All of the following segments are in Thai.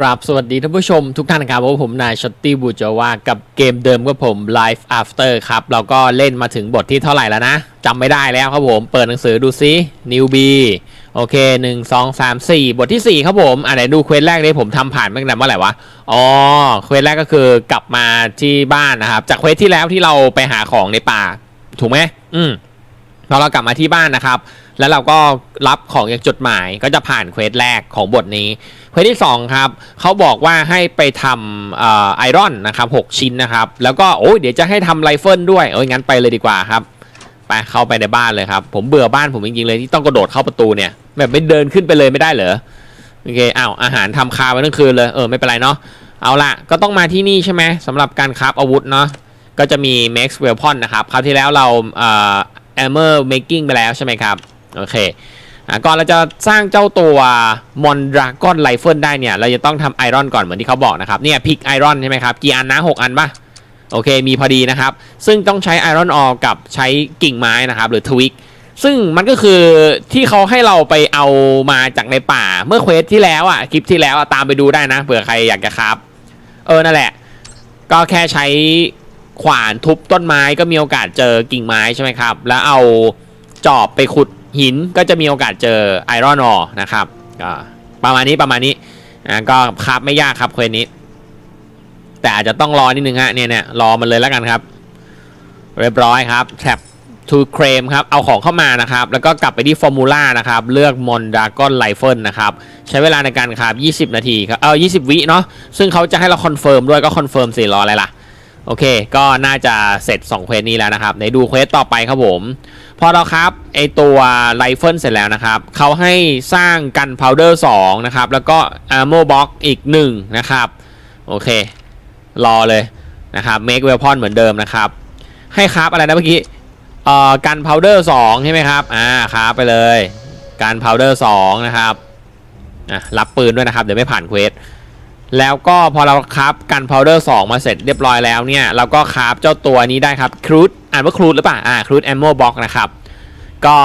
ครับสวัสดีท่านผู้ชมทุกท่านนะครับผมนายชอตตี้บูจาวากับเกมเดิมกับผม Life After ครับเราก็เล่นมาถึงบทที่เท่าไหร่แล้วนะจำไม่ได้แล้วครับผมเปิดหนังสือดูซิ New B โอเค1 2 3 4บทที่4ครับผมอะไหนดูเควสแรกเลยผมทำผ่านเมื่อไหร่เมื่อไหร่วะอ๋อเควสแรกก็คือกลับมาที่บ้านนะครับ จากเควสที่แล้วที่เราไปหาของในป่า ถูกไหมอืมพอเรากลับมาที่บ้านนะครับ แล้วเราก็รับของจากจดหมายก็จะผ่านเควสแรกของบทนี้ เควสที่2ครับเขาบอกว่าให้ไปทำไอรอนนะครับ6ชิ้นนะครับ แล้วก็โอ้ยเดี๋ยวจะให้ทำไรเฟิลด้วยเอ้ยงั้นไปเลยดีกว่าครับไปเข้าไปในบ้านเลยครับ ผมเบื่อบ้านผมจริงๆเลยที่ต้องกระโดดเข้าประตูเนี่ย แบบไม่เดินขึ้นไปเลยไม่ได้เหรอโอเคอ้าวอาหารทำคาไว้ทั้งคืนเลยเออไม่เป็นไรเนาะเอาละก็ต้องมาที่นี่ใช่ไหมสำหรับการคราฟอาวุธเนาะก็จะมี Max Weapon นะครับ คราวที่แล้วเราเอ่อ Armor Making ไปแล้วใช่ไหมครับ โอเค ก่อนเราจะสร้างเจ้าตัว Mon Dragon Rifle ได้เนี่ย เราจะต้องทำไอรอนก่อนเหมือนที่เขาบอกนะครับ เนี่ยพิกไอรอนใช่ไหมครับ กี่อันนะ 6 อันปะโอเค มีพอดีนะครับ ซึ่งต้องใช้ไอรอนออกับใช้กิ่งไม้นะครับ หรือทวิกซึ่งมันก็คือที่เขาให้เราไปเอามาจากในป่าเมื่อเควสที่แล้วอะคลิปที่แล้วอะตามไปดูได้นะเผื่อใครอยากจะครับ เออนั่นแหละ ก็แค่ใช้ขวานทุบต้นไม้ก็มีโอกาสเจอกิ่งไม้ใช่ไหมครับ แล้วเอาจอบไปขุด หินก็จะมีโอกาสเจอไอรอนอร์นะครับก็ประมาณนี้ประมาณนี้อ่าก็ครับไม่ยากครับเควสนี้ แต่อาจจะต้องรอนิดนึงฮะเนี่ยเนี่ยรอมันเลยแล้วกันครับ เรียบร้อยครับแท็บ to claim ครับ เอาของเข้ามานะครับ แล้วก็กลับไปที่ formula นะครับ เลือก mon dragon rifle นะครับ ใช้เวลาในการครับ20 นาทีครับ เออ20 วิเนาะ ซึ่งเขาจะให้เราคอนเฟิร์มด้วยก็คอนเฟิร์มสิรออะไรล่ะ โอเค ก็น่าจะเสร็จ 2 เควสนี้แล้วนะครับไหนดูเควสต่อไปครับผม พอเราครับไอตัวไรเฟิลเสร็จแล้วนะครับ เขาให้สร้างกันพาวเดอร์2นะครับ แล้วก็ armor box อีก 1 นะครับ โอเค รอเลยนะครับ make weapon เหมือนเดิมนะครับ ให้ครับอะไรนะเมื่อกี้ เอ่อกันพาวเดอร์สองใช่ไหมครับ อ่าครับไปเลย กันพาวเดอร์สองนะครับ อะรับปืนด้วยนะครับ เดี๋ยวไม่ผ่านเควส แล้วก็พอเราครับกันพาวเดอร์สองมาเสร็จเรียบร้อยแล้วเนี่ยเราก็คราฟเจ้าตัวนี้ได้ครับครูดอ่านว่าครูดหรือเปล่าอ่าครูดแอมโมบ็อกนะครับ ก็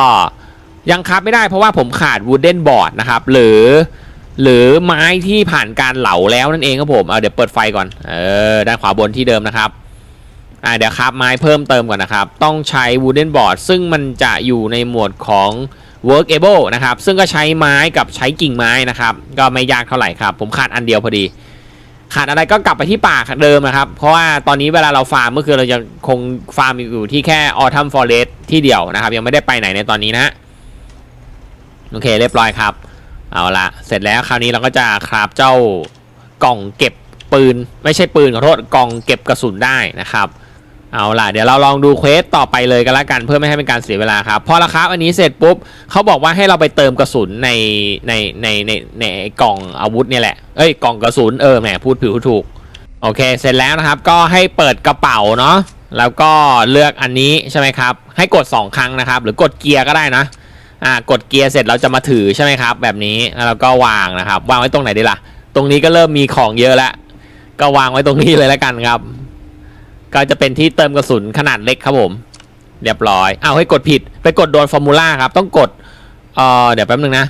ยังคราฟไม่ได้เพราะว่าผมขาดวูดเดนบอร์ดนะครับ หรือ หรือไม้ที่ผ่านการเหลาแล้วนั่นเองครับผมเอาเดี๋ยวเปิดไฟก่อนเออด้านขวาบนที่เดิมนะครับอ่าเดี๋ยวครับไม้เพิ่มเติมก่อนนะครับ ต้องใช้ wooden board ซึ่งมันจะอยู่ในหมวดของ workable นะครับ ซึ่งก็ใช้ไม้กับใช้กิ่งไม้นะครับ ก็ไม่ยากเท่าไหร่ครับ ผมขาดอันเดียวพอดี ขาดอะไรก็กลับไปที่ป่าเดิมนะครับ เพราะว่าตอนนี้เวลาเราฟาร์มก็คือเรายังคงฟาร์มอยู่ที่แค่ autumn forest ที่เดียวนะครับ ยังไม่ได้ไปไหนในตอนนี้นะโอเคเรียบร้อยครับ เอาละเสร็จแล้วคราวนี้เราก็จะคราฟเจ้ากล่องเก็บปืน ไม่ใช่ปืนขอโทษกล่องเก็บกระสุนได้นะครับ เอาล่ะเดี๋ยวเราลองดูเควสต่อไปเลยกันละกันเพื่อไม่ให้เป็นการเสียเวลาครับพอละครับอันนี้เสร็จปุ๊บเขาบอกว่าให้เราไปเติมกระสุนในในในในในกล่องอาวุธเนี่ยแหละเอ้ยกล่องกระสุนเออแหมพูดผิวพูดถูกโอเค เสร็จแล้วนะครับก็ให้เปิดกระเป๋าเนาะแล้วก็เลือกอันนี้ใช่ไหมครับ ให้กด 2 ครั้งนะครับ หรือกดเกียร์ก็ได้นะอ่ากดเกียร์เสร็จเราจะมาถือใช่ไหมครับ แบบนี้แล้วก็วางนะครับ วางไว้ตรงไหนดีล่ะ ตรงนี้ก็เริ่มมีของเยอะแล้วก็วางไว้ตรงนี้เลยแล้วกันครับ ก็จะเป็นที่เติมกระสุนขนาดเล็กครับผม เรียบร้อยเอาให้กดผิด ไปกดโดนฟอร์มูล่าครับ ต้องกดเอ่อเดี๋ยวแป๊บนึงนะ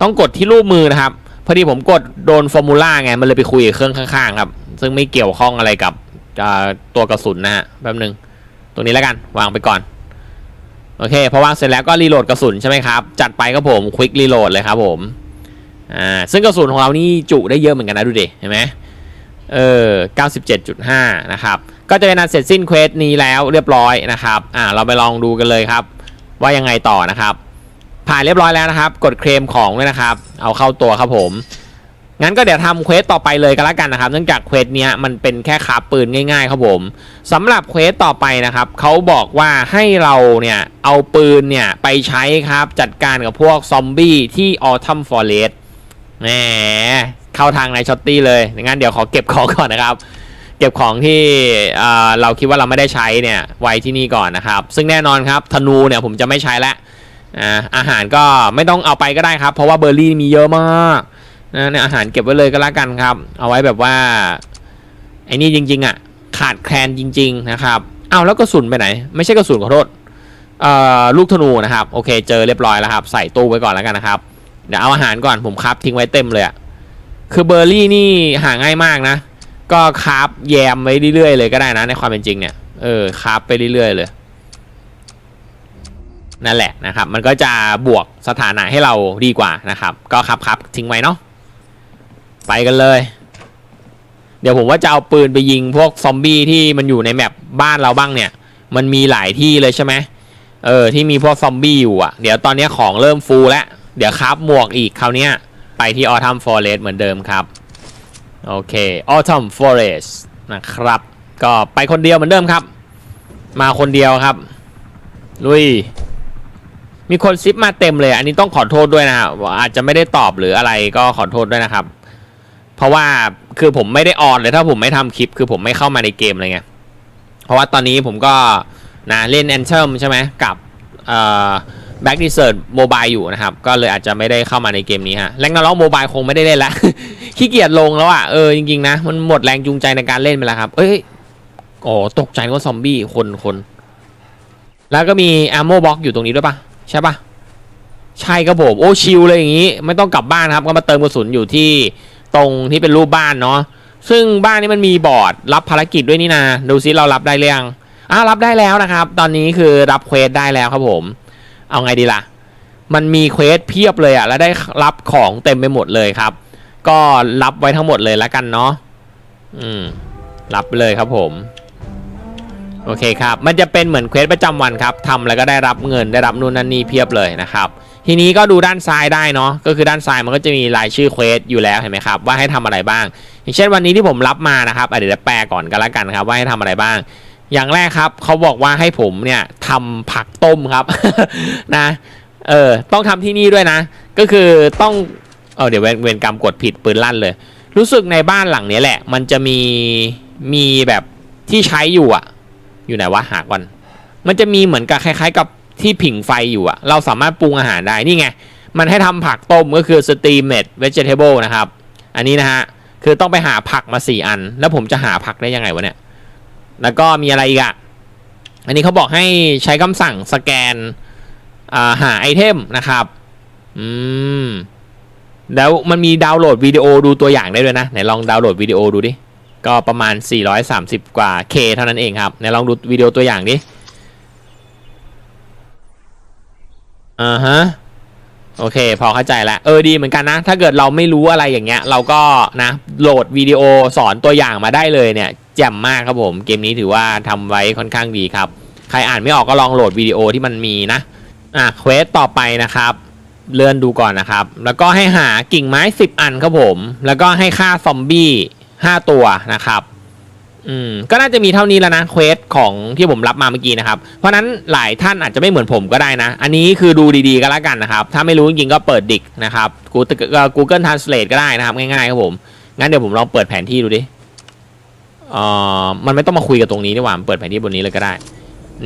ต้องกดที่รูปมือนะครับ พอดีผมกดโดนฟอร์มูล่าไง มันเลยไปคุยกับเครื่องข้างๆครับ ซึ่งไม่เกี่ยวข้องอะไรกับตัวกระสุนนะฮะ แป๊บนึง ตรงนี้แล้วกัน วางไปก่อน โอเค พอวางเสร็จแล้วก็รีโหลดกระสุนใช่ไหมครับ จัดไปครับผม ควิกรีโหลดเลยครับผม อ่า ซึ่งกระสุนของเรานี่จุได้เยอะเหมือนกันนะดูดิ เห็นไหม เออ97.5 นะครับ ก็จะเป็นอันเสร็จสิ้นเควสนี้แล้วเรียบร้อยนะครับ อ่า เราไปลองดูกันเลยครับ ว่ายังไงต่อนะครับ ผ่านเรียบร้อยแล้วนะครับ กดเคลมของด้วยนะครับ เอาเข้าตัวครับผม งั้นก็เดี๋ยวทำเควสต่อไปเลยกันแล้วกันนะครับ เนื่องจากเควสเนี้ยมันเป็นแค่คาบปืนง่ายๆครับผมสำหรับเควสต่อไปนะครับ เขาบอกว่าให้เราเนี่ยเอาปืนเนี่ยไปใช้ครับจัดการกับพวกซอมบี้ที่ออทัมฟอเรสแหม เข้าทางในช็อตตี้เลยงั้นเดี๋ยวขอเก็บของก่อนนะครับ เก็บของที่เเราคิดว่าเราไม่ได้ใช้เนี่ยไว้ที่นี่ก่อนนะครับ ซึ่งแน่นอนครับธนูเนี่ยผมจะไม่ใช้แล้วอาหารก็ไม่ต้องเอาไปก็ได้ครับ เพราะว่าเบอร์รี่มีเยอะมากนะเนี่ยอาหารเก็บไว้เลยก็แล้วกันครับ เอาไว้แบบว่าไอ้นี่จริง ๆอะขาดแคลนจริง ๆ นะครับเอาวแล้วกระสุนไปไหน ไม่ใช่กระสุนขอโทษลูกธนูนะครับ โอเค เจอเรียบร้อยแล้วครับ ใส่ตู้ไว้ก่อนแล้วกันนะครับ เดี๋ยวเอาอาหารก่อนผมครับทิ้งไว้เต็มเลยอะ คือเบอร์รี่นี่หาง่ายมากนะ ก็คราฟแยมไว้เรื่อยๆเลยก็ได้นะในความเป็นจริงเนี่ยเออคราฟไปเรื่อยๆเลยนั่นแหละนะครับ มันก็จะบวกสถานะให้เราดีกว่านะครับ ก็ครับครับทิ้งไว้เนาะไปกันเลย เดี๋ยวผมว่าจะเอาปืนไปยิงพวกซอมบี้ที่มันอยู่ในแมปบ้านเราบ้างเนี่ย มันมีหลายที่เลยใช่ไหมเออที่มีพวกซอมบี้อยู่อะ เดี๋ยวตอนนี้ของเริ่มฟูแล้ว เดี๋ยวครับหมวกอีกคราวเนี้ย ไปที่ออทัมฟอเรสเหมือนเดิมครับ โอเคออทัมฟอเรสนะครับ ก็ไปคนเดียวเหมือนเดิมครับ มาคนเดียวครับ ลุย มีคนซิปมาเต็มเลย อันนี้ต้องขอโทษด้วยนะอาจจะไม่ได้ตอบหรืออะไรก็ขอโทษด้วยนะครับ เพราะว่าคือผมไม่ได้ออนเลยถ้าผมไม่ทำคลิป คือผมไม่เข้ามาในเกมเลยไงเพราะว่าตอนนี้ผมก็นะเล่น Anthem ใช่ไหมกับเอ่อ Back d e s e r t Mobile อยู่นะครับ ก็เลยอาจจะไม่ได้เข้ามาในเกมนี้ฮะแรงนาล็อกโมบายคงไม่ได้เล่นละขี้เกียจลงแล้วอะเออจริงๆนะมันหมดแรงจูงใจในการเล่นไปแล้วครับ เอ้ยโอ้ตกใจว่าซอมบี้คนคนแล้วก็มี ammo box อยู่ตรงนี้ด้วยปะใช่ปะใช่ครับผมโอ้ชิลเลยอย่างนี้ ไม่ต้องกลับบ้านครับก็มาเติมกระสุนอยู่ที่ตรงที่เป็นรูปบ้านเนาะซึ่งบ้านนี้มันมีบอร์ดรับภารกิจด้วยนี่นะดูซิเรารับได้หรือยังอ่ารับได้แล้วนะครับ ตอนนี้คือรับเควสได้แล้วครับผม เอาไงดีล่ะ มันมีเควสเพียบเลยอะแล้วได้รับของเต็มไปหมดเลยครับ ก็รับไว้ทั้งหมดเลยแล้วกันเนาะอืมรับเลยครับผม โอเคครับ มันจะเป็นเหมือนเควสประจำวันครับทำแล้วก็ได้รับเงินได้รับนู่นนั่นนี่เพียบเลยนะครับ ทีนี้ก็ดูด้านซ้ายได้เนาะก็คือด้านซ้ายมันก็จะมีรายชื่อเควสอยู่แล้วเห็นไหมครับว่าให้ทำอะไรบ้าง อย่างเช่นวันนี้ที่ผมรับมานะครับเดี๋ยวจะแปลก่อนกันละกันครับว่าให้ทำอะไรบ้าง อย่างแรกครับเขาบอกว่าให้ผมเนี่ยทำผักต้มครับนะเออต้องทำที่นี่ด้วยนะ ก็คือต้องเออเดี๋ยวเวรเวรกรรมกดผิดปืนลั่นเลย รู้สึกในบ้านหลังนี้แหละ มันจะมีมีแบบที่ใช้อยู่อะอยู่ไหนวะหาก่อน มันจะมีเหมือนกับคล้าย ๆ กับที่ผิงไฟอยู่อะเราสามารถปรุงอาหารได้นี่ไงมันให้ทำผักต้มก็คือ steamed vegetable นะครับ อันนี้นะฮะ คือต้องไปหาผักมาสี่อัน แล้วผมจะหาผักได้ยังไงวะเนี่ย แล้วก็มีอะไรอีกอะอันนี้เขาบอกให้ใช้คำสั่งสแกนาหาไอเทมนะครับอืมแล้วมันมีดาวน์โหลดวิดีโอดูตัวอย่างได้ด้วยนะไหนลองดาวน์โหลดวิดีโอดูดิ ก็ประมาณ 430 กว่า K เท่านั้นเองครับไหนลองดูวิดีโอตัวอย่างดิอ่าฮะ โอเค พอเข้าใจแล้วเออดีเหมือนกันนะ ถ้าเกิดเราไม่รู้อะไรอย่างเงี้ย เราก็นะโหลดวิดีโอสอนตัวอย่างมาได้เลยเนี่ยแจ่มมากครับผม เกมนี้ถือว่าทำไว้ค่อนข้างดีครับ ใครอ่านไม่ออกก็ลองโหลดวิดีโอที่มันมีนะ อะเควสต่อไปนะครับ เลื่อนดูก่อนนะครับ แล้วก็ให้หากิ่งไม้ 10 อันครับผม แล้วก็ให้ฆ่าซอมบี้5ตัวนะครับ อืมก็น่าจะมีเท่านี้แล้วนะเควสของที่ผมรับมาเมื่อกี้นะครับ เพราะนั้นหลายท่านอาจจะไม่เหมือนผมก็ได้นะ อันนี้คือดูดีๆก็แล้วกันนะครับ ถ้าไม่รู้จริงๆก็เปิดดิกนะครับ Google Translate ก็ได้นะครับ ง่ายๆครับผม งั้นเดี๋ยวผมลองเปิดแผนที่ดูดิเอ่อมันไม่ต้องมาคุยกับตรงนี้ดีกว่าเปิดแผนที่บนนี้เลยก็ได้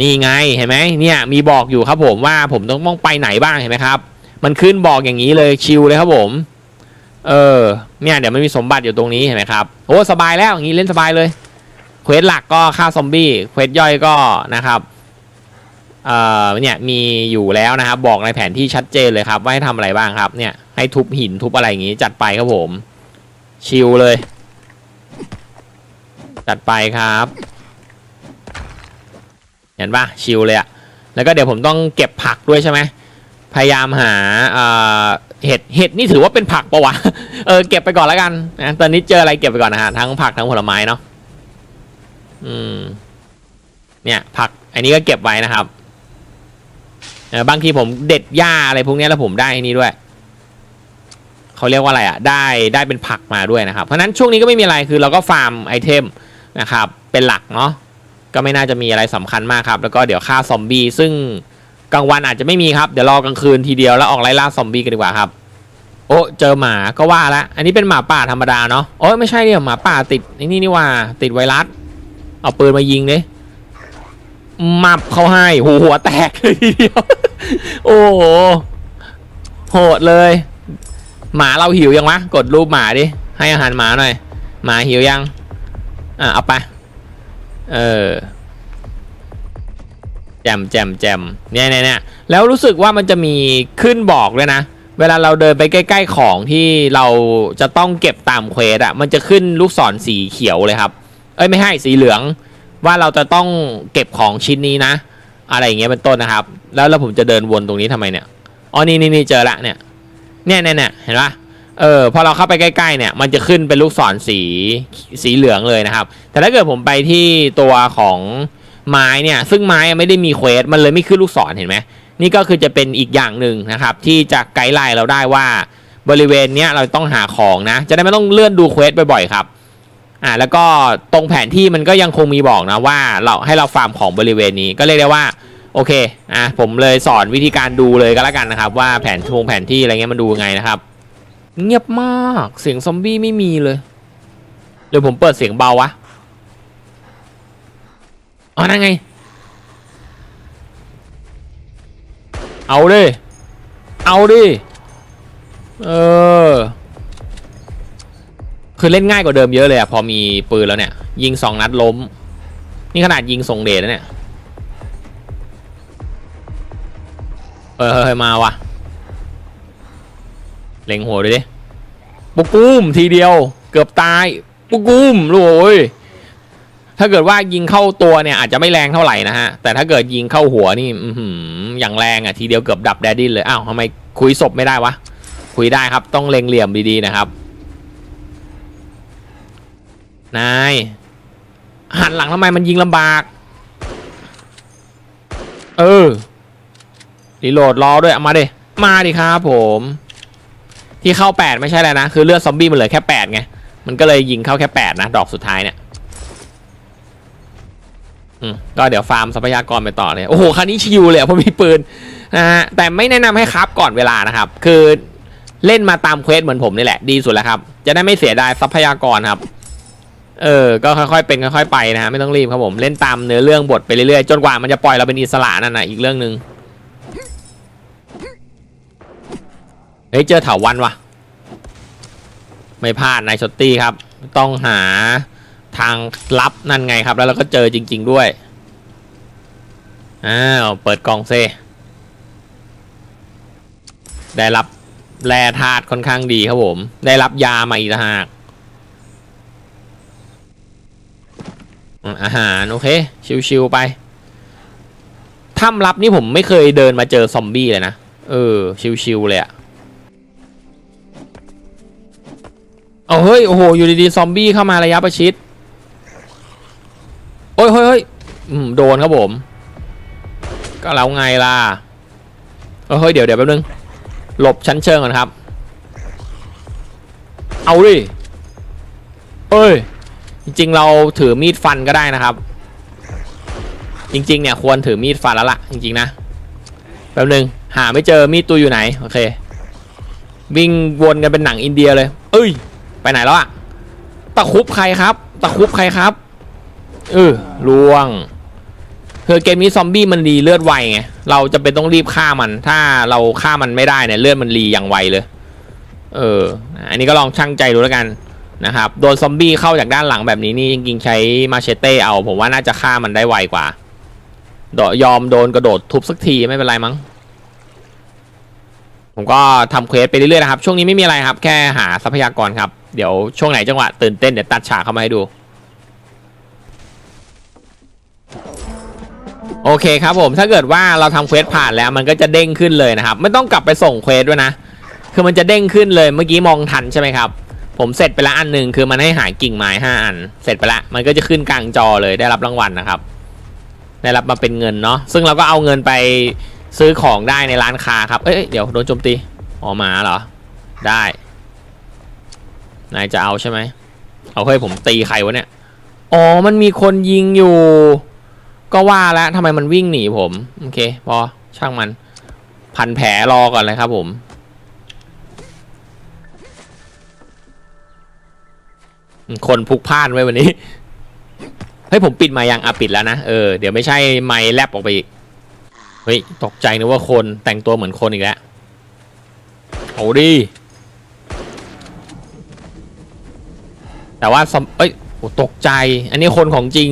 นี่ไงเห็นไหมเนี่ยมีบอกอยู่ครับผมว่าผมต้องต้องไปไหนบ้างเห็นไหมครับ มันขึ้นบอกอย่างนี้เลยชิลเลยครับผม เออเนี่ยเดี๋ยวมันมีสมบัติอยู่ตรงนี้เห็นไหมครับโอ้สบายแล้วอย่างนี้เล่นสบายเลย ควสหลักก็ฆ่าซอมบี้เควสย่อยก็นะครับเอ่อเนี่ยมีอยู่แล้วนะครับ บอกในแผนที่ชัดเจนเลยครับว่าให้ทำอะไรบ้างครับ เนี่ยให้ทุบหินทุบอะไรอย่างงี้ จัดไปครับผม ชิลเลย จัดไปครับ เห็นปะชิลเลยอะแล้วก็เดี๋ยวผมต้องเก็บผักด้วยใช่ไหมพยายามหาเอ่อเห็ดเห็ดนี่ถือว่าเป็นผักปะวะเออเก็บไปก่อนแล้วกันนะตอนนี้เจออะไรเก็บไปก่อนนะฮะทั้งผักทั้งผลไม้เนาะ อืม เนี่ยผัก อันนี้ก็เก็บไว้นะครับเออบางทีผมเด็ดหญ้าอะไรพวกนี้แล้วผมได้อันนี้ด้วยเขาเรียกว่าอะไรอะ ได้ได้เป็นผักมาด้วยนะครับ เพราะนั้นช่วงนี้ก็ไม่มีอะไรคือเราก็ฟาร์มไอเทมนะครับ เป็นหลักเนาะก็ไม่น่าจะมีอะไรสำคัญมากครับ แล้วก็เดี๋ยวฆ่าซอมบี้ซึ่งกลางวันอาจจะไม่มีครับ เดี๋ยวรอกลางคืนทีเดียวแล้วออกไล่ล่าซอมบี้กันดีกว่าครับ โอ้เจอหมาก็ว่าละอันนี้เป็นหมาป่าธรรมดาเนาะโอ้ยไม่ใช่เนี่ยหมาป่าติดไอ้นี่นี่ว่าติดไวรัส เอาปืนมายิงดิมับเขาให้โหหัวแตกเลยทีเดียว โอ้โห โหดเลย หมาเราหิวยังวะ กดรูปหมาดิ ให้อาหารหมาหน่อย หมาหิวยัง อะเอาไป เออแจมแจมแจมเนี่ยเนี่ยเนี่ยแล้วรู้สึกว่ามันจะมีขึ้นบอกด้วยนะ เวลาเราเดินไปใกล้ ๆ ของที่เราจะต้องเก็บตามเควสอะมันจะขึ้นลูกศรสีเขียวเลยครับ เอ้ยไม่ให้สีเหลือง ว่าเราจะต้องเก็บของชิ้นนี้นะ อะไรอย่างเงี้ยเป็นต้นนะครับ แล้วแล้วผมจะเดินวนตรงนี้ทำไมเนี่ยอ๋อนี่นี่นี่เจอละเนี่ยเนี่ยเนี่ยเนี่ยเห็นปะเออพอเราเข้าไปใกล้ๆเนี่ยมันจะขึ้นเป็นลูกศรสีสีเหลืองเลยนะครับ แต่ถ้าเกิดผมไปที่ตัวของไม้เนี่ยซึ่งไม้ไม่ได้มีเควสมันเลยไม่ขึ้นลูกศรเห็นไหมนี่ก็คือจะเป็นอีกอย่างหนึ่งนะครับ ที่จะไกด์ไลน์เราได้ว่าบริเวณเนี้ยเราต้องหาของนะ จะได้ไม่ต้องเลื่อนดูเควสบ่อยๆครับ อ่าแล้วก็ตรงแผนที่มันก็ยังคงมีบอกนะว่าเราให้เราฟาร์มของบริเวณนี้ก็เรียกได้ว่าโอเคอะผมเลยสอนวิธีการดูเลยก็แล้วกันนะครับ ว่าแผนทงแผนที่อะไรเงี้ยมันดูไงนะครับ เงียบมากเสียงซอมบี้ไม่มีเลยเดี๋ยวผมเปิดเสียงเบาวะอ๋อนั่นไง เอาดิเอาดิเออ คือเล่นง่ายกว่าเดิมเยอะเลยอะพอมีปืนแล้วเนี่ย ยิงสองนัดล้ม นี่ขนาดยิงส่งเดชแล้วเนี่ย เออเฮ้ยมาว่ะ เล็งหัวเลยดิปุกกุ้มทีเดียว เกือบตายปุกกุ้มโอ้ยถ้าเกิดว่ายิงเข้าตัวเนี่ยอาจจะไม่แรงเท่าไหร่นะฮะ แต่ถ้าเกิดยิงเข้าหัวนี่อืออย่างแรงอะทีเดียวเกือบดับแดดดี้เลย อ้าวทำไมคุยศพไม่ได้วะ คุยได้ครับ ต้องเล็งเหลี่ยมดีๆนะครับ นายหันหลังทำไมมันยิงลำบาก เออรีโหลดรอด้วยเอามาดิมาดิครับผม ที่เข้าแปดไม่ใช่แล้วนะ คือเลือดซอมบี้มันเหลือแค่แปดไง มันก็เลยยิงเข้าแค่แปดนะ ดอกสุดท้ายเนี่ยอืมก็เดี๋ยวฟาร์มทรัพยากรไปต่อเลย โอ้โหคันนี้ชิวเลยเพราะมีปืนนะฮะแต่ไม่แนะนำให้ครับก่อนเวลานะครับ คือเล่นมาตามเควสเหมือนผมนี่แหละ ดีสุดแล้วครับ จะได้ไม่เสียดายทรัพยากรครับ เออ ก็ค่อยๆเป็นค่อยๆไปนะฮะไม่ต้องรีบครับผมเล่นตามเนื้อเรื่องบทไปเรื่อยๆจนกว่ามันจะปล่อยเราเป็นอิสระนั่นนะอีกเรื่องหนึ่งเฮ้ยเจอเถาวันวะไม่พลาดนายชอตตี้ครับ ต้องหาทางลับนั่นไงครับ แล้วเราก็เจอจริง ๆด้วยอ้าวเปิดกล่องเซ ได้รับแร่ธาตุค่อนข้างดีครับผม ได้รับยามาอีกต่างหาก อาหารโอเค ชิวๆไปถ้ำลับนี่ผมไม่เคยเดินมาเจอซอมบี้เลยนะ เออ ชิวๆเลยอะเอาเฮ้ย โอ้โห อยู่ดีๆ ซอมบี้เข้ามาระยะประชิด โอ้ยเฮ้ยเฮ้ยอืมโดนครับผม ก็แล้วไงล่ะเฮ้ย เดี๋ยวเดี๋ยวแป๊บนึง หลบชั้นเชิงก่อนครับ เอาดิ เอ้ย ริง ๆ เราถือมีดฟันก็ได้นะครับ จริง ๆ เนี่ยควรถือมีดฟันแล้วล่ะ จริง ๆ นะแป๊บนึงหาไม่เจอมีดตัวอยู่ไหน โอเค วิ่งวนกันเป็นหนังอินเดียเลย เอ้ย ไปไหนแล้วอะตะคุบใครครับ ตะคุบใครครับเออล่วงคือเกมนี้ซอมบี้มันรีเลือดไวไง เราจะเป็นต้องรีบฆ่ามัน ถ้าเราฆ่ามันไม่ได้เนี่ยเลือดมันรีอย่างไวเลย เออ อันนี้ก็ลองชั่งใจดูแล้วกัน นะครับโดนซอมบี้เข้าจากด้านหลังแบบนี้นี่จริงๆใช้มาเชเต้เอา ผมว่าน่าจะฆ่ามันได้ไวกว่าดยอมโดนกระโดดทุบสักทีไม่เป็นไรมั้ง ผมก็ทำเควสไปเรื่อยๆนะครับ ช่วงนี้ไม่มีอะไรครับ แค่หาทรัพยากรครับ เดี๋ยวช่วงไหนจังหวะตื่นเต้นเดี๋ยวตัดฉากเข้ามาให้ดู โอเคครับผมถ้าเกิดว่าเราทำเควสผ่านแล้วมันก็จะเด้งขึ้นเลยนะครับ ไม่ต้องกลับไปส่งเควสด้วยนะ คือมันจะเด้งขึ้นเลยเมื่อกี้มองทันใช่ไหมครับ ผมเสร็จไปแล้วอันหนึ่งคือมันให้หายกิ่งไม้ห้าอัน เสร็จไปแล้วมันก็จะขึ้นกลางจอเลยได้รับรางวัลนะครับ ได้รับมาเป็นเงินเนาะซึ่งเราก็เอาเงินไปซื้อของได้ในร้านค้าครับ เอ้ยเดี๋ยวโดนโจมตีอ๋อหมาเหรอ ได้นายจะเอาใช่ไหมเอาเฮ้ยผมตีใครวะเนี่ย อ๋อมันมีคนยิงอยู่ ก็ว่าแล้วทำไมมันวิ่งหนีผม โอเค พอช่างมัน พันแผลรอก่อนเลยครับผม คนพุกพล่านไว้วันนี้เฮ้ยผมปิดไมายังอะปิดแล้วนะเออเดี๋ยวไม่ใช่ไม้แลบออกไปอีกเฮ้ยตกใจนึกว่าคนแต่งตัวเหมือนคนอีกแล้วโอ้ดิแต่ว่าซอมเอ้ยโอ้ตกใจ อันนี้คนของจริง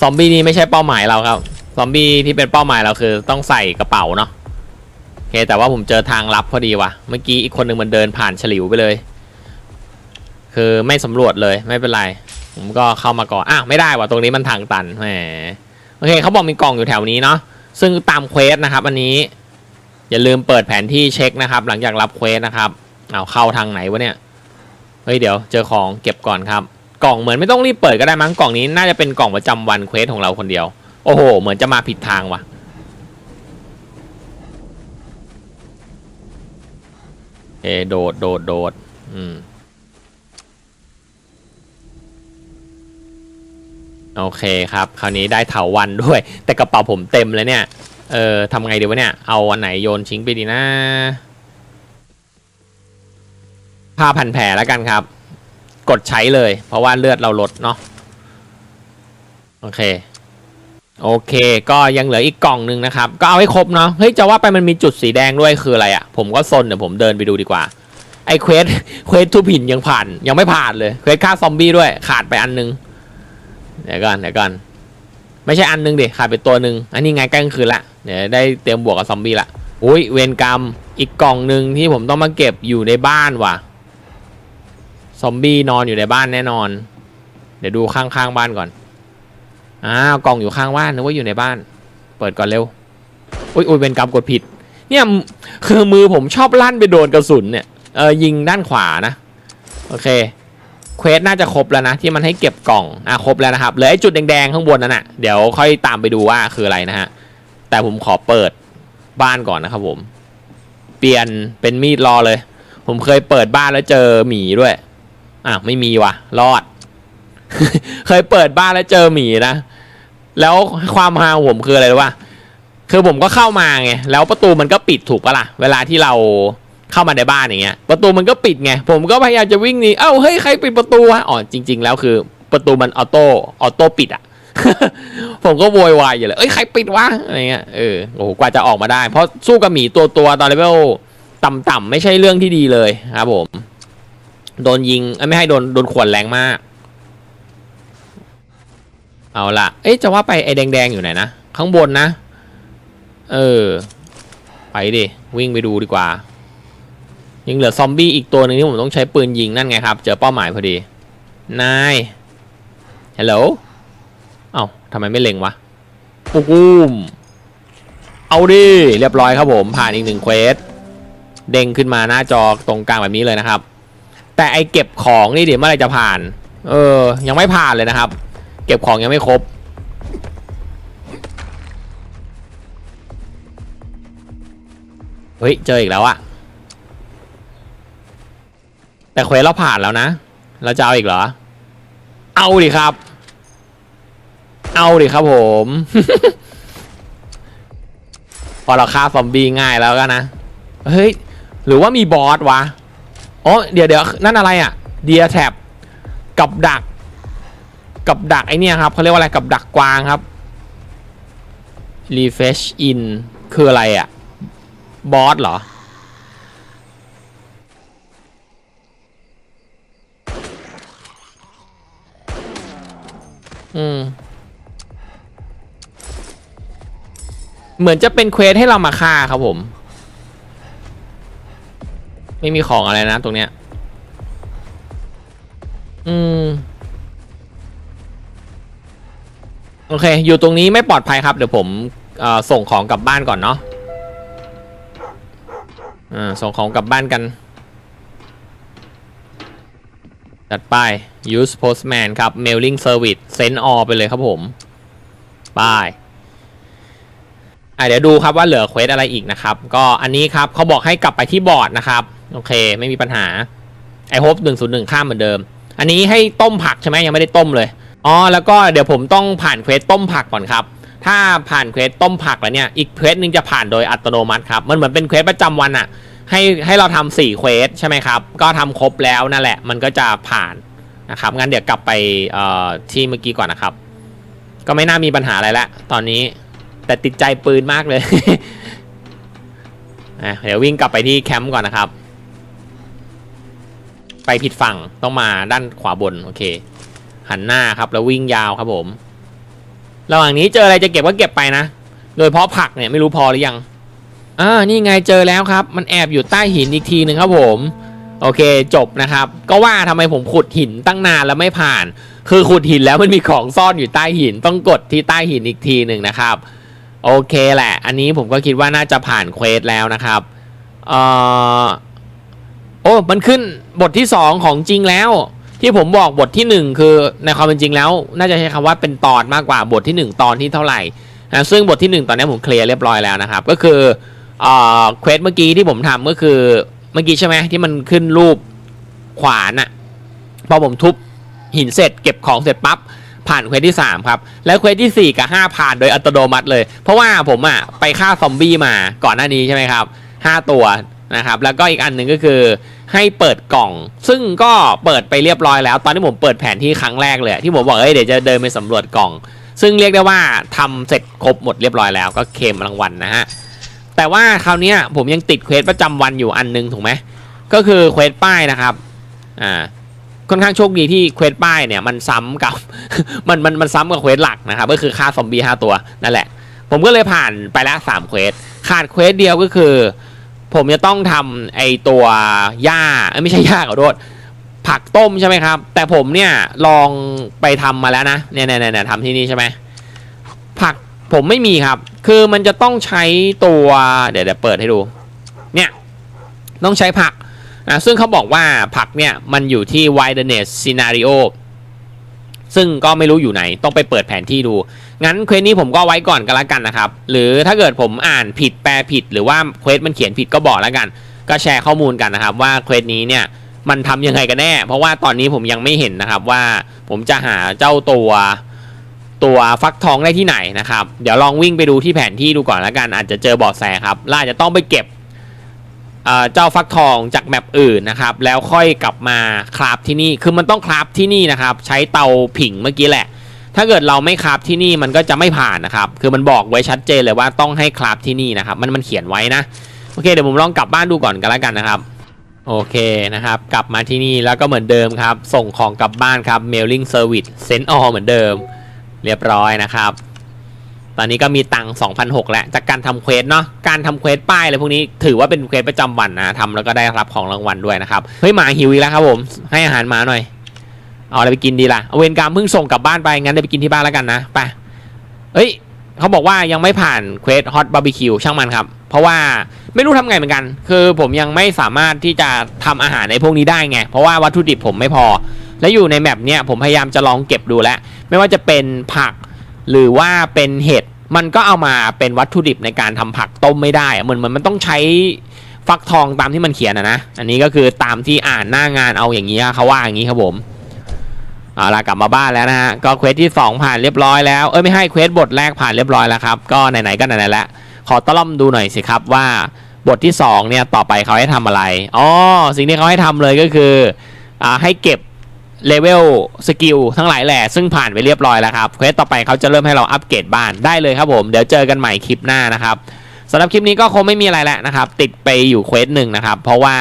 ซอมบี้นี่ไม่ใช่เป้าหมายเราครับ ซอมบี้ที่เป็นเป้าหมายเราคือ ต้องใส่กระเป๋าเนาะโอเคแต่ว่าผมเจอทางลับพอดีว่ะ เมื่อกี้อีกคนหนึ่งมันเดินผ่านฉลิวไปเลย คือไม่สำรวจเลยไม่เป็นไร ผมก็เข้ามาก่อนอ้าวไม่ได้ว่ะตรงนี้มันทางตันแหมโอเคเขาบอกมีกล่องอยู่แถวนี้เนาะซึ่งตามเควสนะครับ อันนี้ อย่าลืมเปิดแผนที่เช็คนะครับ หลังจากรับเควสนะครับเอาเข้าทางไหนวะเนี่ยเฮ้ยเดี๋ยวเจอของเก็บก่อนครับ กล่องเหมือนไม่ต้องรีบเปิดก็ได้มั้งกล่องนี้น่าจะเป็นกล่องประจำวันเควสของเราคนเดียว โอ้โห เหมือนจะมาผิดทางว่ะเอโดดโดดโดดอืม โอเคครับ คราวนี้ได้เถาวันด้วย แต่กระเป๋าผมเต็มเลยเนี่ย เออทำไงดีวะเนี่ย เอาอันไหนโยนทิ้งไปดีนะผ้าพันแผลแล้วกันครับ กดใช้เลย เพราะว่าเลือดเราลดเนาะโอเค โอเค ก็ยังเหลืออีกกล่องหนึ่งนะครับ ก็เอาให้ครบเนาะเฮ้ยจะว่าไปมันมีจุดสีแดงด้วยคืออะไรอะ่ะ ผมก็ซนเดี๋ยวผมเดินไปดูดีกว่า ไอ้เควสเควสทูผินยังผ่าน ยังไม่ผ่านเลยเควสฆ่าซอมบี้ด้วยขาดไปอันนึง เดี๋ยวก่อนเดี๋ยวก่อนไม่ใช่อันนึงดิขาดไปตัวหนึ่งอันนี้ไงใกล้กลางคืนละเดี๋ยวได้เตรียมบวกกับซอมบี้ละอุ้ยเวรกรรมอีกกล่องหนึ่งที่ผมต้องมาเก็บอยู่ในบ้านว่ะซอมบี้นอนอยู่ในบ้านแน่นอน เดี๋ยวดูข้างๆบ้านก่อนอ้าวกล่องอยู่ข้างบ้านนึกว่าอยู่ในบ้าน เปิดก่อนเร็วอุ้ยอุ้ยเป็นกรรมกดผิด เนี่ยคือมือผมชอบลั่นไปโดนกระสุนเนี่ยเออยิงด้านขวานะ โอเค เควสน่าจะครบแล้วนะ ที่มันให้เก็บกล่องอะครบแล้วนะครับเหลือไอ้จุดแดงๆข้างบนนั่นน่ะเดี๋ยวค่อยตามไปดูว่าคืออะไรนะฮะแต่ผมขอเปิดบ้านก่อนนะครับผม เปลี่ยนเป็นมีดรอเลย ผมเคยเปิดบ้านแล้วเจอหมีด้วยอะไม่มีว่ะ รอด เคยเปิดบ้านแล้วเจอหมีนะแล้วความฮาของผมคืออะไรรู้ป่ะคือผมก็เข้ามาไงแล้วประตูมันก็ปิดถูกปะล่ะ เวลาที่เรา เข้ามาในบ้านอย่างเงี้ยประตูมันก็ปิดไงผมก็พยายามจะวิ่งหนีเอ้าเฮ้ยใครปิดประตูวะอ๋อจริง ๆ แล้วคือ ประตูมันออโต้ออโต้ปิดอะผมก็โวยวายอยู่เลยเอ้ยใครปิดวะอะไรเงี้ยเออโอ้โหกว่าจะออกมาได้ เพราะสู้กับหมีตัวตัวตอนเลเวลต่ำๆไม่ใช่เรื่องที่ดีเลยครับผม โดนยิงไม่ให้โดนโดนขวนแรงมาก เอาละเอ๊ะจะว่าไปไอ้แดงๆอยู่ไหนนะ ข้างบนนะ เออ ไปดิ วิ่งไปดูดีกว่า ยังเหลือซอมบี้อีกตัวหนึ่งที่ผมต้องใช้ปืนยิงนั่นไงครับ เจอเป้าหมายพอดี นายฮัลโหลเอ้าทำไมไม่เล็งวะปุ๊มเอาดิ เรียบร้อยครับผม ผ่านอีกหนึ่งเควส เด้งขึ้นมาหน้าจอตรงกลางแบบนี้เลยนะครับ แต่ไอเก็บของนี่เดี๋ยวเมื่อไรจะผ่าน เออ ยังไม่ผ่านเลยนะครับ เก็บของยังไม่ครบเฮ้ย เจออีกแล้วอะ แต่เควสเราผ่านแล้วนะ เราจะเอาอีกเหรอ เอาดิครับ เอาดิครับผม พอเราฆ่าซอมบี้ง่ายแล้วก็นะ เฮ้ย หรือว่ามีบอสวะอ๋อเดี๋ยวเดี๋ยวนั่นอะไรอะเดียแท็บกับดัก กับดักไอเนี่ยครับเขาเรียกว่าอะไรกับดักกวางครับ refresh in คืออะไรอะ บอสเหรอ อืม เหมือนจะเป็นเควสให้เรามาฆ่าครับผม ไม่มีของอะไรนะตรงเนี้ย อืม โอเค อยู่ตรงนี้ไม่ปลอดภัยครับ เดี๋ยวผมส่งของกลับบ้านก่อนเนาะอ่าส่งของกลับบ้านกัน จัดไป use postman ครับ mailing service send all ไปเลยครับผมไปอะเดี๋ยวดูครับว่าเหลือเควสอะไรอีกนะครับ ก็อันนี้ครับเขาบอกให้กลับไปที่บอร์ดนะครับ โอเค ไม่มีปัญหาไอโฮปหนึ่งศูนย์หนึ่งข้ามเหมือนเดิม อันนี้ให้ต้มผักใช่ไหมยังไม่ได้ต้มเลยอ๋อแล้วก็เดี๋ยวผมต้องผ่านเควสต้มผักก่อนครับ ถ้าผ่านเควสต้มผักแล้วเนี่ยอีกเควสหนึ่งจะผ่านโดยอัตโนมัติครับมันเหมือนเป็นเควสประจำวันอะ ให้ให้เราทำสี่เควสใช่ไหมครับ ก็ทำครบแล้วนั่นแหละ มันก็จะผ่านนะครับงั้นเดี๋ยวกลับไปที่เมื่อกี้ก่อนนะครับ ก็ไม่น่ามีปัญหาอะไรล้วตอนนี้แต่ติดใจปืนมากเลยอะเดี๋ยววิ่งกลับไปที่แคมป์ก่อนนะครับ ไปผิดฝั่งต้องมาด้านขวาบนโอเค หันหน้าครับแล้ววิ่งยาวครับผม ระหว่างนี้เจออะไรจะเก็บก็เก็บไปนะ โดยเฉพาะผักเนี่ยไม่รู้พอหรือยัง อ่านี่ไงเจอแล้วครับ มันแอบอยู่ใต้หินอีกทีหนึ่งครับผม โอเคจบนะครับ ก็ว่าทำไมผมขุดหินตั้งนานแล้วไม่ผ่าน คือขุดหินแล้วมันมีของซ่อนอยู่ใต้หิน ต้องกดที่ใต้หินอีกทีหนึ่งนะครับ โอเคแหละ อันนี้ผมก็คิดว่าน่าจะผ่านเควสแล้วนะครับเอ่อโอ้มันขึ้นบทที่ 2 ของจริงแล้ว ที่ผมบอกบทที่ 1 คือในความเป็นจริงแล้ว น่าจะใช้คำว่าเป็นตอนมากกว่าบทที่ 1 ตอนที่เท่าไหร่นะซึ่งบทที่ 1 ตอนนี้ผมเคลียร์เรียบร้อยแล้วนะครับ ก็คือ อ่อเควสเมื่อกี้ที่ผมทำก็คือเมื่อกี้ใช่ไหมที่มันขึ้นรูปขวานอะพอผมทุบหินเสร็จเก็บของเสร็จปั๊บผ่านเควสที่ 3 ครับ แล้วเควสที่ 4 กับ 5 ผ่านโดยอัตโนมัติเลย เพราะว่าผมอะไปฆ่าซอมบี้มาก่อนหน้านี้ใช่ไหมครับ 5 ตัวนะครับ แล้วก็อีกอันหนึ่งก็คือให้เปิดกล่อง ซึ่งก็เปิดไปเรียบร้อยแล้ว ตอนที่ผมเปิดแผนที่ครั้งแรกเลยที่ผมบอกเอ้ยเดี๋ยวจะเดินไปสำรวจกล่อง ซึ่งเรียกได้ว่าทำเสร็จครบหมดเรียบร้อยแล้วก็เคมรางวัลนะฮะ แต่ว่าคราวนี้ผมยังติดเควสประจำวันอยู่อันหนึงถูกไหมก็คือเควสป้ายนะครับอ่าค่อนข้างโชคดีที่เควสป้ายเนี่ยมันซ้ำกับมันมันมันซ้ำกับเควสหลักนะครับก็คือฆ่าซอมบี้ห้าตัวนั่นแหละ ผมก็เลยผ่านไปแล้วสามเควสขาดเควสเดียวก็คือ ผมจะต้องทำไอตัวหญ้าไม่ใช่หญ้าขอโทษผักต้มใช่ไหมครับ แต่ผมเนี่ยลองไปทำมาแล้วนะเนี่ยเนี่ยเนี่ยทำที่นี่ใช่ไหมผัก ผมไม่มีครับ คือมันจะต้องใช้ตัวเดี๋ยวเดี๋ยวเปิดให้ดู เนี่ยต้องใช้ผักนะซึ่งเขาบอกว่าผักเนี่ยมันอยู่ที่ wilderness scenario ซึ่งก็ไม่รู้อยู่ไหนต้องไปเปิดแผนที่ดู งั้นเควสนี้ผมก็ไว้ก่อนกันละกันนะครับ หรือถ้าเกิดผมอ่านผิดแปลผิด หรือว่าเควสมันเขียนผิดก็บอกแล้วกัน ก็แชร์ข้อมูลกันนะครับ ว่าเควสนี้เนี่ยมันทำยังไงกันแน่ เพราะว่าตอนนี้ผมยังไม่เห็นนะครับว่าผมจะหาเจ้าตัว ตัวฟักทองได้ที่ไหนนะครับ เดี๋ยวลองวิ่งไปดูที่แผนที่ดูก่อนแล้วกัน อาจจะเจอเบาะแสครับล่าจะต้องไปเก็บเจ้าฟักทองจากแมปอื่นนะครับ แล้วค่อยกลับมาคราฟที่นี่ คือมันต้องคราฟที่นี่นะครับ ใช้เตาผิงเมื่อกี้แหละ ถ้าเกิดเราไม่คราฟที่นี่มันก็จะไม่ผ่านนะครับ คือมันบอกไว้ชัดเจนเลยว่าต้องให้คราฟที่นี่นะครับ มันมันเขียนไว้นะ โอเค เดี๋ยวผมลองกลับบ้านดูก่อนกันแล้วกันนะครับ โอเคนะครับ กลับมาที่นี่แล้วก็เหมือนเดิมครับ ส่งของกลับบ้านครับ mailing service send all เหมือนเดิม เรียบร้อยนะครับ ตอนนี้ก็มีตังค์2,006แล้วจากการทำเควสเนาะ การทำเควสป้ายอะไรพวกนี้ถือว่าเป็นเควสประจำวันนะทำแล้วก็ได้รับของรางวัลด้วยนะครับ เฮ้ยหมาหิวอีกแล้วครับผม ให้อาหารหมาหน่อย เอาอะไรไปกินดีล่ะเอาเวรกรรมเพิ่งส่งกลับบ้านไป งั้นเดี๋ยวไปกินที่บ้านแล้วกันนะไป เฮ้ยเขาบอกว่ายังไม่ผ่านเควสฮอตบาร์บีคิวช่างมันครับ เพราะว่าไม่รู้ทำไงเหมือนกัน คือผมยังไม่สามารถที่จะทำอาหารในพวกนี้ได้ไง เพราะว่าวัตถุดิบผมไม่พอ และอยู่ในแมปเนี้ยผมพยายามจะลองเก็บดูแล้ว ไม่ว่าจะเป็นผักหรือว่าเป็นเห็ดมันก็เอามาเป็นวัตถุดิบในการทำผักต้มไม่ได้อะเหมือนเหมือนมันต้องใช้ฟักทองตามที่มันเขียนอะนะ อันนี้ก็คือตามที่อ่านหน้างานเอาอย่างนี้เขาว่าอย่างนี้ครับผมเอาล่ะกลับมาบ้านแล้วนะฮะก็เควสที่ 2 ผ่านเรียบร้อยแล้วเอ้ยไม่ให้เควสบทแรกผ่านเรียบร้อยแล้วครับก็ไหนๆก็ไหนๆแล้วขอตะล่อมดูหน่อยสิครับว่าบทที่2เนี่ยต่อไปเขาให้ทำอะไรอ๋อสิ่งที่เขาให้ทำเลยก็คืออ่าให้เก็บ เลเวลสกิลทั้งหลายแหล่ซึ่งผ่านไปเรียบร้อยแล้วครับเควสต่อไปเขาจะเริ่มให้เราอัปเกรดบ้านได้เลยครับผม เดี๋ยวเจอกันใหม่คลิปหน้านะครับสำหรับคลิปนี้ก็คงไม่มีอะไรแล้วนะครับ ติดไปอยู่เควสหนึ่งนะครับ เพราะว่า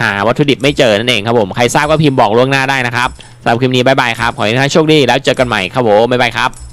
หาวัตถุดิบไม่เจอนั่นเองครับผม ใครทราบก็พิมพ์บอกล่วงหน้าได้นะครับสำหรับคลิปนี้บายบายครับ ขอให้ท่านโชคดีแล้วเจอกันใหม่ครับผมบายบายครับ